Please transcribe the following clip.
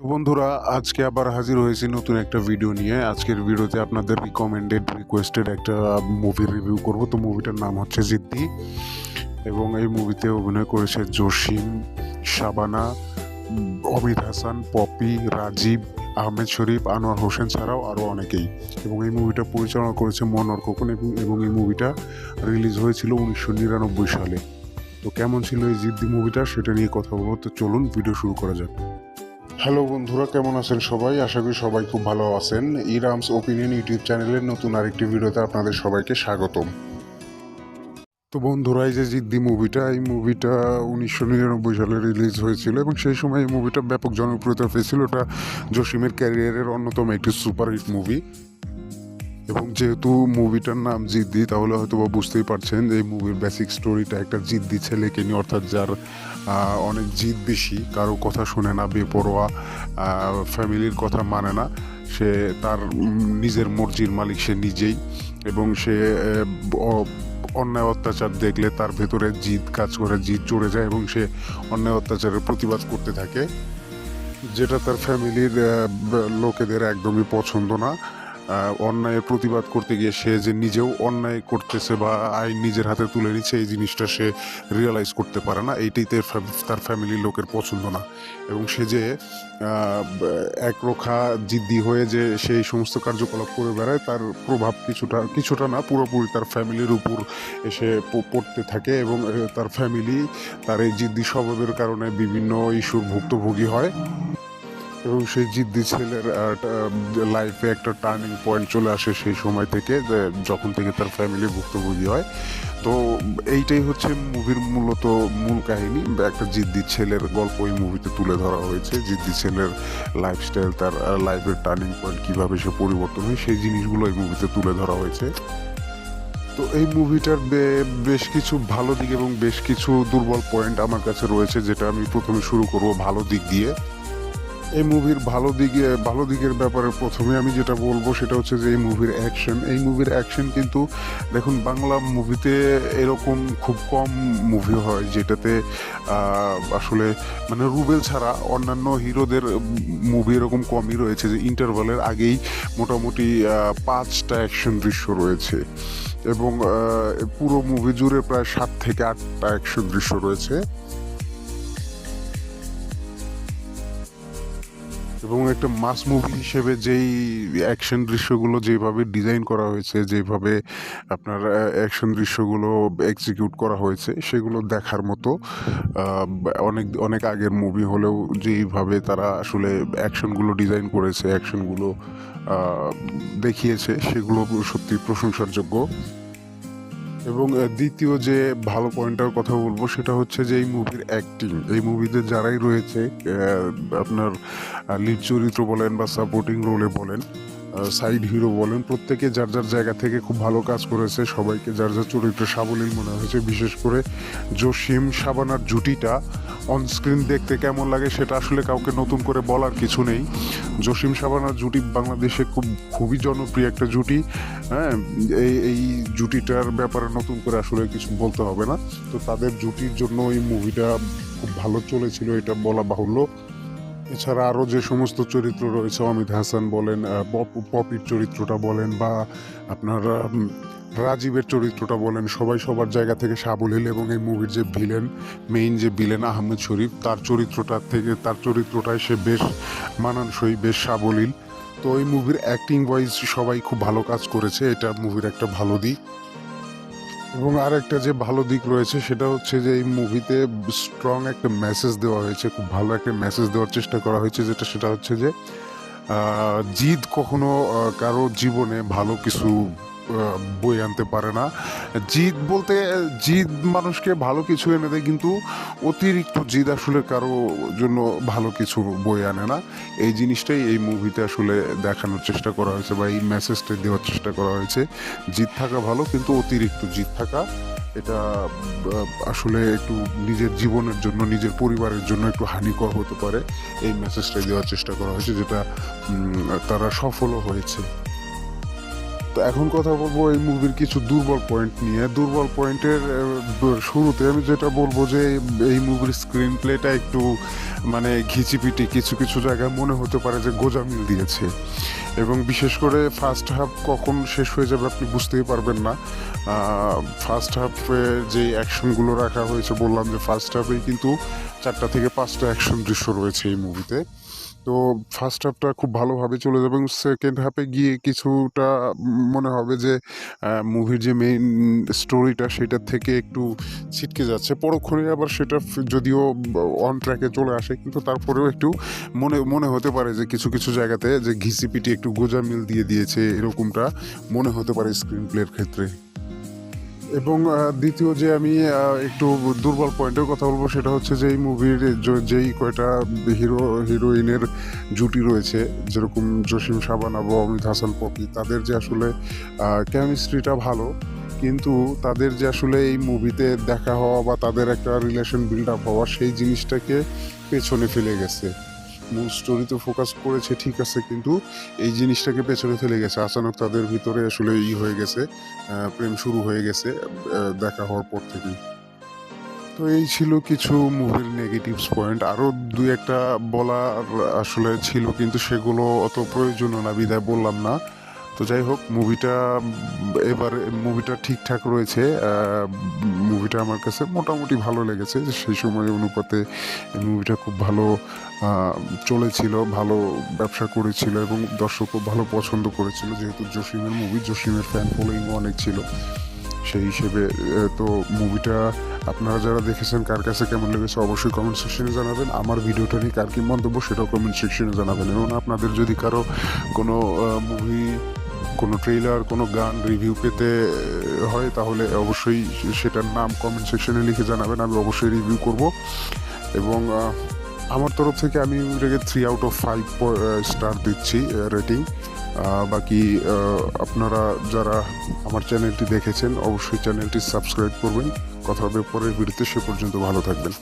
তো বন্ধুরা, আজকে আবার হাজির হয়েছি নতুন একটা ভিডিও নিয়ে। আজকের ভিডিওতে আপনাদের রিকমেন্ডেড রিকোয়েস্টেড একটা মুভি রিভিউ করব। তো মুভিটার নাম হচ্ছে জিদ্দি এবং এই মুভিতে অভিনয় করেছে জসিম, শাবানা, অমিত হাসান, পপি, রাজীব, আহমেদ শরীফ, আনোয়ার হোসেন ছাড়াও আরও অনেকেই। এবং এই মুভিটা পরিচালনা করেছে মনোয়ার খোকন এবং এবং এই মুভিটা রিলিজ হয়েছিল উনিশশো নিরানব্বই সালে। তো কেমন ছিল এই জিদ্দি মুভিটা সেটা নিয়ে কথা বলব। তো চলুন ভিডিও শুরু করা যাক। হ্যালো বন্ধুরা, কেমন আছেন সবাই? আশা করি সবাই খুব ভালো আছেন। ইরামস ওপিনিয়ন ইউটিউব চ্যানেলের নতুন আরেকটি ভিডিওতে আপনাদের সবাইকে স্বাগতম। তো বন্ধুরা, এই যে জিদ্দি মুভিটা এই মুভিটা উনিশশো নিরানব্বই সালে রিলিজ হয়েছিল এবং সেই সময় এই মুভিটা ব্যাপক জনপ্রিয়তা পেয়েছিল। ওটা জসিমের ক্যারিয়ারের অন্যতম একটি সুপারহিট মুভি এবং যেহেতু মুভিটার নাম জিদ্দি, তাহলে হয়তো বা বুঝতেই পারছেন যে এই মুভির বেসিক স্টোরিটা একটা জিদ্দি ছেলেকে নিয়ে, অর্থাৎ যার অনেক জিদ বেশি, কারও কথা শুনে না, বেপরোয়া ফ্যামিলির কথা মানে না। সে তার নিজের মর্জির মালিক সে নিজেই এবং সে অন্যায় অত্যাচার দেখলে তার ভেতরে জিদ কাজ করে, জিদ চড়ে যায় এবং সে অন্যায় অত্যাচারের প্রতিবাদ করতে থাকে, যেটা তার ফ্যামিলির লোকেদের একদমই পছন্দ না। অন্যায়ের প্রতিবাদ করতে গিয়ে সে যে নিজেও অন্যায় করতেছে বা আইন নিজের হাতে তুলে নিচ্ছে, এই জিনিসটা সে রিয়েলাইজ করতে পারে না। এইটাই তার ফ্যামিলির লোকের পছন্দ না। এবং সে যে একরোখা জিদ্দি হয়ে যে সেই সমস্ত কার্যকলাপ করে বেড়ায়, তার প্রভাব কিছুটা কিছুটা না, পুরোপুরি তার ফ্যামিলির উপর এসে পড়তে থাকে এবং তার ফ্যামিলি তার এই জিদ্দি স্বভাবের কারণে বিভিন্ন ইস্যুর ভুক্তভোগী হয়। এবং সেই জিদ্দি ছেলের লাইফে একটা টার্নিং পয়েন্ট চলে আসে সেই সময় থেকে যখন থেকে তার ফ্যামিলি ভুক্তভোগী হয়। তো এইটাই হচ্ছে মুভির মূলত মূল কাহিনী। একটা জিদ্দি ছেলের গল্প এই মুভিতে তুলে ধরা হয়েছে। জিদ্দি ছেলের লাইফস্টাইল তার লাইফের টার্নিং পয়েন্ট কীভাবে সে পরিবর্তন হয়, সেই জিনিসগুলো এই মুভিতে তুলে ধরা হয়েছে। তো এই মুভিটার বেশ কিছু ভালো দিক এবং বেশ কিছু দুর্বল পয়েন্ট আমার কাছে রয়েছে, যেটা আমি প্রথমে শুরু করব ভালো দিক দিয়ে। এই মুভির ভালো দিকে, ভালো দিকের ব্যাপারে প্রথমে আমি যেটা বলব সেটা হচ্ছে যে এই মুভির অ্যাকশন এই মুভির অ্যাকশন কিন্তু দেখুন, বাংলা মুভিতে এরকম খুব কম মুভি হয় যেটাতে আসলে মানে রুবেল ছাড়া অন্যান্য হিরোদের মুভি এরকম কমই রয়েছে যে ইন্টারভালের আগেই মোটামুটি পাঁচটা অ্যাকশন দৃশ্য রয়েছে। এবং পুরো মুভি জুড়ে প্রায় সাত থেকে আটটা অ্যাকশন দৃশ্য রয়েছে। এবং একটা মাস মুভি হিসেবে যেই অ্যাকশন দৃশ্যগুলো যেভাবে ডিজাইন করা হয়েছে, যেভাবে আপনার অ্যাকশন দৃশ্যগুলো এক্সিকিউট করা হয়েছে, সেগুলো দেখার মতো অনেক অনেক আগের মুভি হলেও যেইভাবে তারা আসলে অ্যাকশনগুলো ডিজাইন করেছে অ্যাকশনগুলো দেখিয়েছে, সেগুলো সত্যি প্রশংসার যোগ্য এবং দ্বিতীয় যে ভালো পয়েন্টটার কথা বলব সেটা হচ্ছে যে এই মুভির অ্যাক্টিং এই মুভিতে যারাই রয়েছে আপনার লিড চরিত্র বলেন বা সাপোর্টিং রোলে বলেন সাইড হিরো বলেন, প্রত্যেকে যার যার জায়গা থেকে খুব ভালো কাজ করেছে, সবাইকে যার যার চরিত্র সাবলীল মনে হয়েছে, বিশেষ করে জসিম সাবানার জুটিটা অন স্ক্রিন দেখতে কেমন লাগে সেটা আসলে কাউকে নতুন করে বলার কিছু নেই। জসিম সাবানার জুটি বাংলাদেশে খুব, খুবই জনপ্রিয় একটা জুটি হ্যাঁ এই এই জুটিটার ব্যাপারে নতুন করে আসলে কিছু বলতে হবে না। তো তাদের জুটির জন্য এই মুভিটা খুব ভালো চলেছিল, এটা বলা বাহুল্য। এছাড়া আরও যে সমস্ত চরিত্র রয়েছে, অমিত হাসান বলেন পপ- পপির চরিত্রটা বলেন বা আপনার রাজীবের চরিত্রটা বলেন, সবাই সবার জায়গা থেকে সাবলীল এবং এই মুভির যে ভিলেন, মেইন যে ভিলেন আহমেদ শরীফ, তার চরিত্রটা থেকে, তার চরিত্রটাই সে বেশ মানানসই, বেশ সাবলীল। তো এই মুভির অ্যাক্টিং ওয়াইজ সবাই খুব ভালো কাজ করেছে, এটা মুভির একটা ভালো দিক। এবং আর একটা যে ভালো দিক রয়েছে সেটা হচ্ছে যে এই মুভিতে স্ট্রং একটা মেসেজ দেওয়া হয়েছে, খুব ভালো একটা মেসেজ দেওয়ার চেষ্টা করা হয়েছে, যেটা সেটা হচ্ছে যে জিদ কখনো কারও জীবনে ভালো কিছু বই আনতে পারে না। জিদ বলতে, জিদ মানুষকে ভালো কিছু এনে দেয়, কিন্তু অতিরিক্ত জিদ আসলে কারও জন্য ভালো কিছু বই আনে না। এই জিনিসটাই এই মুভিতে আসলে দেখানোর চেষ্টা করা হয়েছে বা এই মেসেজটা দেওয়ার চেষ্টা করা হয়েছে। জিদ থাকা ভালো, কিন্তু অতিরিক্ত জিদ থাকা, এটা আসলে একটু নিজের জীবনের জন্য, নিজের পরিবারের জন্য একটু হানিকর হতে পারে। এই মেসেজটা দেওয়ার চেষ্টা করা হয়েছে, যেটা তারা সফলও হয়েছে। তো এখন কথা বলব এই মুভির কিছু দুর্বল পয়েন্ট নিয়ে। দুর্বল পয়েন্টের শুরুতে আমি যেটা বলব যে এই মুভির স্ক্রিন প্লেটা একটু মানে ঘিচিপিটি কিছু কিছু জায়গায় মনে হতে পারে যে গোজামিল দিয়েছে। এবং বিশেষ করে ফার্স্ট হাফ কখন শেষ হয়ে যাবে আপনি বুঝতেই পারবেন না। ফার্স্ট হাফে যে অ্যাকশনগুলো রাখা হয়েছে, বললাম যে ফার্স্ট হাফেই কিন্তু চারটা থেকে পাঁচটা অ্যাকশন দৃশ্য রয়েছে এই মুভিতে তো ফার্স্ট হাফটা খুব ভালোভাবে চলে যাবে এবং সেকেন্ড হাফে গিয়ে কিছুটা মনে হবে যে মুভির যে মেইন স্টোরিটা সেটার থেকে একটু ছিটকে যাচ্ছে। পরক্ষণে আবার সেটা যদিও অন ট্র্যাকে চলে আসে, কিন্তু তারপরেও একটু মনে মনে হতে পারে যে কিছু কিছু জায়গাতে যে ঘিসিপিটি একটু গোজা মিল দিয়ে দিয়েছে, এরকমটা মনে হতে পারে স্ক্রিন প্লের ক্ষেত্রে। এবং দ্বিতীয় যে আমি একটু দুর্বল পয়েন্টের কথা বলব সেটা হচ্ছে যে এই মুভির যেই কয়টা হিরো হিরোইনের জুটি রয়েছে, যেরকম জসিম সাবানা বা অমিত হাসান পপি, তাদের যে আসলে কেমিস্ট্রিটা ভালো, কিন্তু তাদের যে আসলে এই মুভিতে দেখা হওয়া বা তাদের একটা রিলেশন বিল্ড আপ হওয়া, সেই জিনিসটাকে পেছনে ফেলে গেছে। মূল স্টোরিতে ফোকাস করেছে, ঠিক আছে, কিন্তু এই জিনিসটাকে পেছনে ফেলে গেছে। আচানক তাদের ভিতরে আসলে ই হয়ে গেছে প্রেম শুরু হয়ে গেছে দেখা হওয়ার পর থেকেই। তো এই ছিল কিছু মুভির নেগেটিভস পয়েন্ট আরও দু একটা বলার আসলে ছিল, কিন্তু সেগুলো অত প্রয়োজনীয় না, বিদায় বললাম না। তো যাই হোক মুভিটা এবার মুভিটা ঠিকঠাক রয়েছে। মুভিটা আমার কাছে মোটামুটি ভালো লেগেছে। সেই সময় অনুপাতে মুভিটা খুব ভালো চলেছিল, ভালো ব্যবসা করেছিল এবং দর্শকও ভালো পছন্দ করেছিল। যেহেতু জসিমের মুভি জসিমের ফ্যান ফলোয়িং অনেক ছিল। সেই হিসেবে তো মুভিটা আপনারা যারা দেখেছেন, কার কাছে কেমন লেগেছে অবশ্যই কমেন্ট সেকশনে জানাবেন। আমার ভিডিওটা নিয়ে কার কি মন্তব্য সেটাও কমেন্ট সেকশনে জানাবেন। এবং আপনাদের যদি কারও কোনো মুভি কোনো ট্রেলার কোনো গান রিভিউ পেতে হয়, তাহলে অবশ্যই সেটার নাম কমেন্ট সেকশনে লিখে জানাবেন, আমি অবশ্যই রিভিউ করব। এবং আমার তরফ থেকে আমি এটাকে three out of five star দিচ্ছি রেটিং বাকি আপনারা যারা আমার চ্যানেলটি দেখেছেন, অবশ্যই চ্যানেলটি সাবস্ক্রাইব করবেন। কথা হবে পরের ভিডিওতে সে পর্যন্ত ভালো থাকবেন।